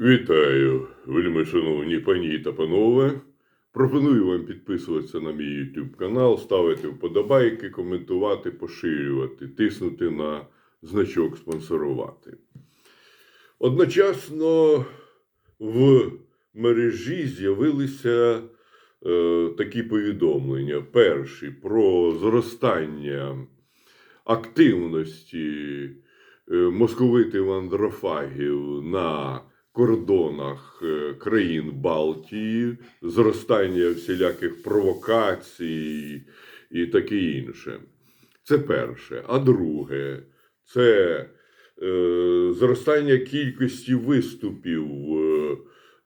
Вітаю, вельми шановні пані та панове. Пропоную вам підписуватися на мій YouTube канал, ставити вподобайки, коментувати, поширювати, тиснути на значок спонсорувати. Одночасно в мережі з'явилися е, такі повідомлення. Перші про зростання активності е, московитів андрофагів на кордонах е, країн Балтії, зростання всіляких провокацій і таке інше. Це перше. А друге, це е, зростання кількості виступів е,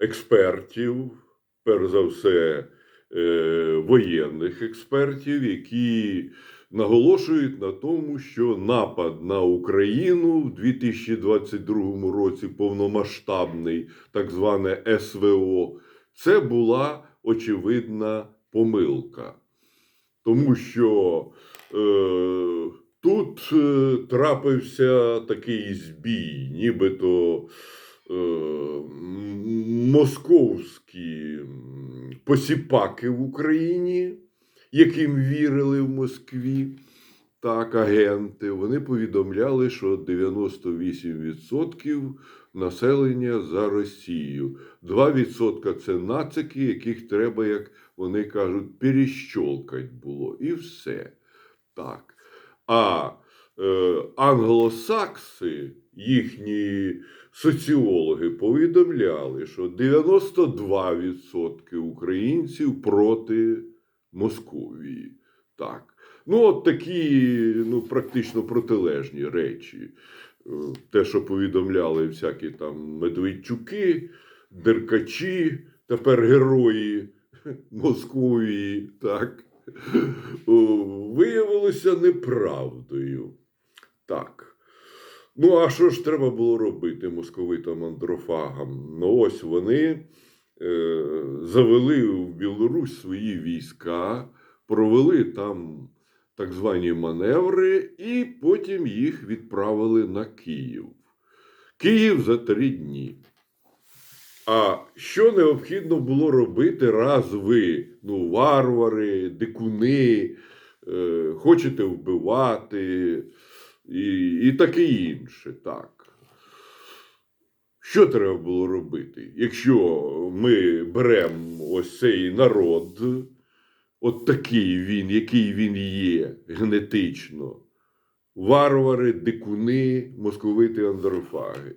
експертів, перш за все, е, воєнних експертів, які наголошують на тому, що напад на Україну в 2022 році повномасштабний, так зване СВО, це була очевидна помилка. Тому що е, тут е, трапився такий збій, нібито е, московські посіпаки в Україні, яким вірили в Москві. Так, агенти, вони повідомляли, що 98% населення за Росію. 2% це нацики, яких треба, як вони кажуть, перещолкать було. І все. Так. А е, англосакси, їхні соціологи, повідомляли, що 92% українців проти Московії. Так. Ну, от такі ну, практично протилежні речі. Е, Те, що повідомляли всякі там Медведчуки, Деркачі, тепер герої Московії, так, о, виявилося неправдою. Так. Ну, а що ж треба було робити московитам андрофагам? Ну, ось вони е, завели в Білорусь свої війська, провели там так звані маневри, і потім їх відправили на Київ. Київ за три дні. А що необхідно було робити, раз ви, ну, варвари, дикуни, е, хочете вбивати і, і таке інше, так. Що треба було робити? Якщо ми беремо ось цей народ, от такий він, який він є генетично, варвари, дикуни, московити, андрофаги.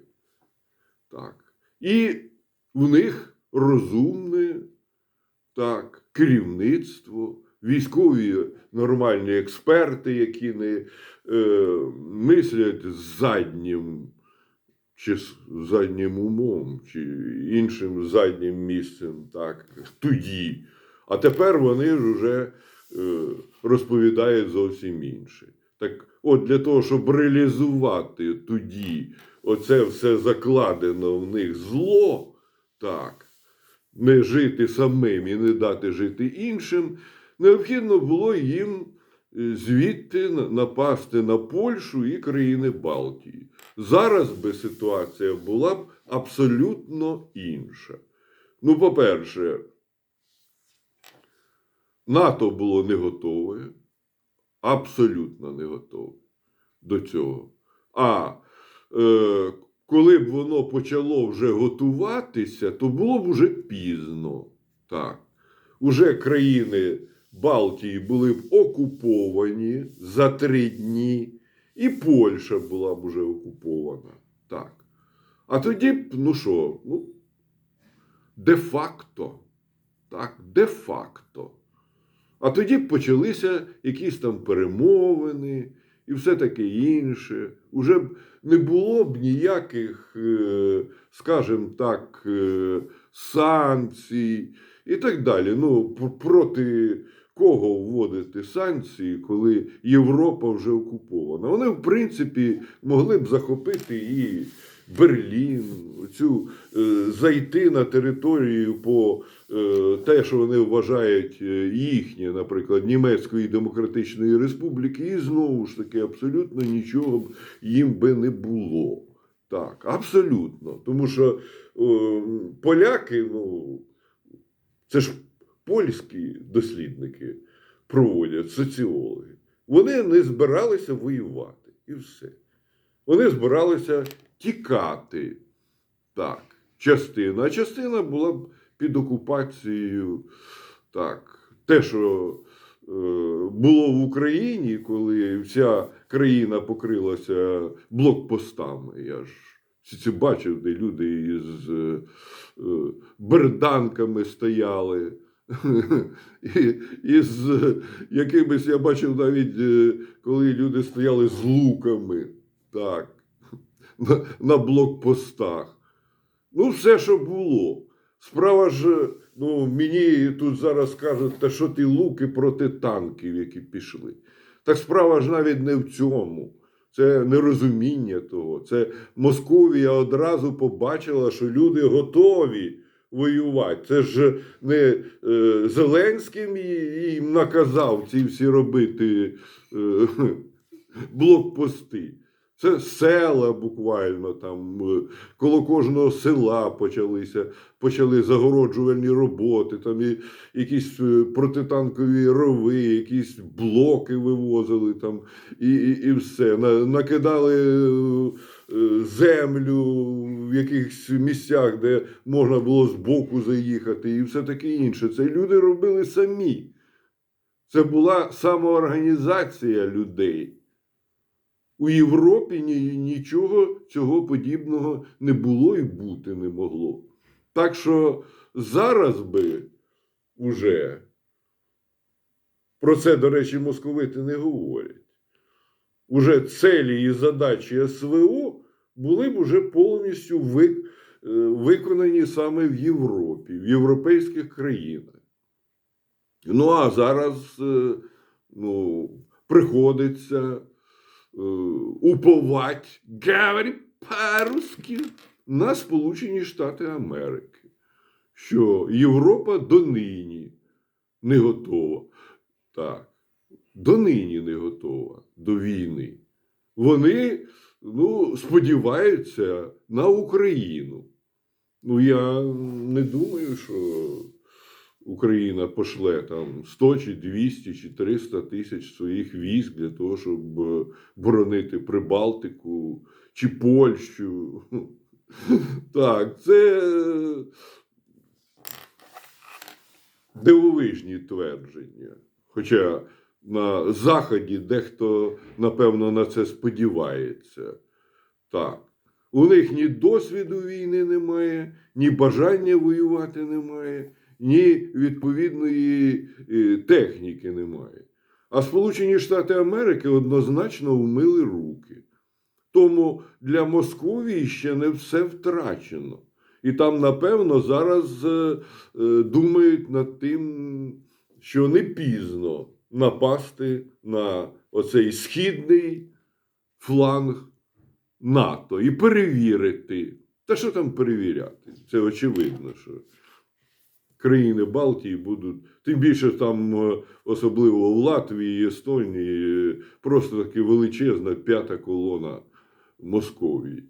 Так. І в них розумне так, керівництво, військові нормальні експерти, які не е, мислять заднім чи заднім умом, чи іншим заднім місцем, так, тоді. А тепер вони ж вже е, розповідають зовсім інше. Так от для того, щоб реалізувати тоді оце все закладено в них зло, так, не жити самим і не дати жити іншим, необхідно було їм е, звідти напасти на Польщу і країни Балтії. Зараз би ситуація була б абсолютно інша. Ну, по-перше, НАТО було не готове, абсолютно не готове до цього. А е, коли б воно почало вже готуватися, то було б уже пізно. Так. Уже країни Балтії були б окуповані за три дні, і Польща була б уже окупована. Так. А тоді ну що, ну, де-факто. Так, де-факто. А тоді почалися якісь там перемовини і все таке інше. Уже б не було б ніяких, е, скажімо так, е, санкцій і так далі. Ну, проти кого вводити санкції, коли Європа вже окупована? Вони, в принципі, могли б захопити і Берлін, цю е, зайти на територію по е, те, що вони вважають е, їхнє, наприклад, Німецької Демократичної Республіки, і знову ж таки абсолютно нічого б їм би не було. Так, абсолютно. Тому що о, поляки, ну, це ж польські дослідники проводять, соціологи. Вони не збиралися воювати. І все. Вони збиралися тікати. Так, частина. А частина була б під окупацією. Так, те, що е, було в Україні, коли вся країна покрилася блокпостами. Я ж це бачив, де люди із е, е, берданками стояли. І, і з якимись я бачив навіть, е, коли люди стояли з луками, так, на, на блокпостах. Ну, все, що було. Справа ж, ну, мені тут зараз кажуть, та що ти луки проти танків, які пішли. Так справа ж навіть не в цьому. Це нерозуміння того. Це Московія одразу побачила, що люди готові воювати. Це ж не е, Зеленський їм- наказав ці всі робити е, блокпости. Це села буквально там е, коло кожного села почалися, почали загороджувальні роботи, там і якісь е, протитанкові рови, якісь блоки вивозили там, і, і, і все. Накидали е, землю в якихось місцях, де можна було збоку заїхати, і все таке інше. Це люди робили самі. Це була самоорганізація людей. У Європі ні, нічого цього подібного не було і бути не могло. Так що зараз би уже про це, до речі, московити не говорять. Уже целі і задачі СВО були б уже повністю ви, е, виконані саме в Європі, в європейських країнах. Ну а зараз е, ну, приходиться е, уповать, говорить по-русски, на Сполучені Штати Америки, що Європа донині не готова. Так, донині не готова до війни. Вони ну, сподіваються на Україну. Ну, я не думаю, що Україна пошле там 100 чи 200 чи 300 тисяч своїх військ для того, щоб е, боронити Прибалтику чи Польщу. Так, це е, дивовижні твердження. Хоча на Заході дехто, напевно, на це сподівається. Так. У них ні досвіду війни немає, ні бажання воювати немає, ні відповідної е, техніки немає. А Сполучені Штати Америки однозначно вмили руки. Тому для Московії ще не все втрачено. І там, напевно, зараз е, е, думають над тим, що не пізно напасти на оцей східний фланг НАТО і перевірити. Та що там перевіряти? Це очевидно, що країни Балтії будуть, тим більше там, е, особливо в Латвії і Естонії, е, просто таки величезна п'ята колона Московії.